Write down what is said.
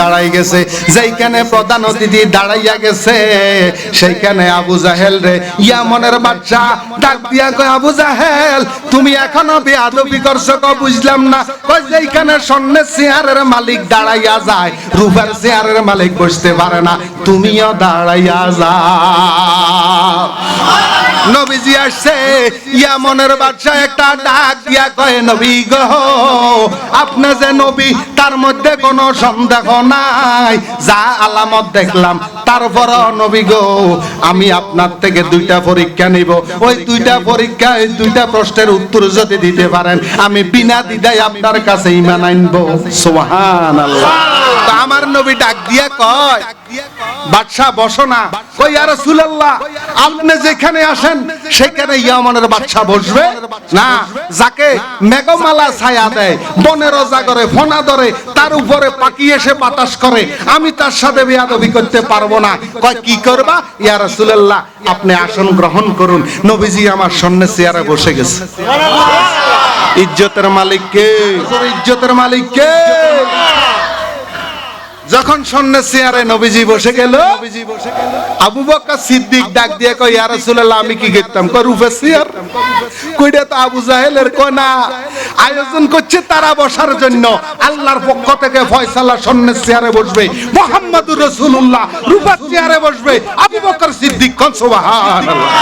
দাঁড়াই গেছে, যেইখানে প্রধান অতিথি দাঁড়াইয়া গেছে, সেইখানে আবু জাহেল রে ইয়ামনের বাচ্চা, ডাক দিয়া কয়, আবু জাহেল, তুমি এখনও বেয়াদবি করছ ক, বুঝলাম না। কই যেইখানে স্বর্ণের চেয়ারের মালিক দাঁড়াইয়া যায়, রূপার চেয়ারের মালিক বসতে পারে না, তুমিও দাঁড়াইয়া যাও। নবীজি আসছে ইয়ামনের বাদশা একটা ডাক দিয়া কয়, নবী গো, আপনি যে নবী, তার মধ্যে কোনো সন্দেহ নাই। যা আলামত দেখলাম, তারপর নবী গো, আমি আপনার থেকে দুইটা পরীক্ষা নিব। ওই দুইটা পরীক্ষা ওই দুইটা প্রশ্নের উত্তর যদি দিতে পারেন, আমি বিনা দ্বিধায় আপনার কাছে ইমান আনব। সুবহান তো আমার নবী ডাক দিয়া কয় বাদশাহ বসো না। কই আর রাসূলুল্লাহ আপনি যেখানে আসেন সেখানে ইয়ামানের বাদশাহ বসবে? না। যাকে মেঘমালা ছায়া দেয় বনের জাগরে ফোনা ধরে তার উপরে পাখি এসে বাতাস করে আমি তার সাথে বেয়াদবি করতে পারব না। কয় কি করবা? ইয়া রাসূলুল্লাহ আপনি আসন গ্রহণ করুন। নবীজি আমার সামনে চেয়ারে বসে গেছে। ইজ্জতের মালিক কে? ইজ্জতের মালিক কে? যখন সন্ন্য চেয়ারে নবীজি বসে গেল। আবু বকর সিদ্দিক ডাক দিয়ে কই ইয়া রাসূলুল্লাহ আমি কি করতাম কই রূপের চেয়ার কইটা তো আবু জাহেলের কোনা আয়োজন করছে তারা বসার জন্য। আল্লাহর পক্ষ থেকে ফয়সালা সন্ন্যের চেয়ারে বসবে। মুহাম্মাদুর রাসূলুল্লাহ রূপার চেয়ারে বসবে। আবু বকর সিদ্দিক কোন সুবহানাল্লাহ।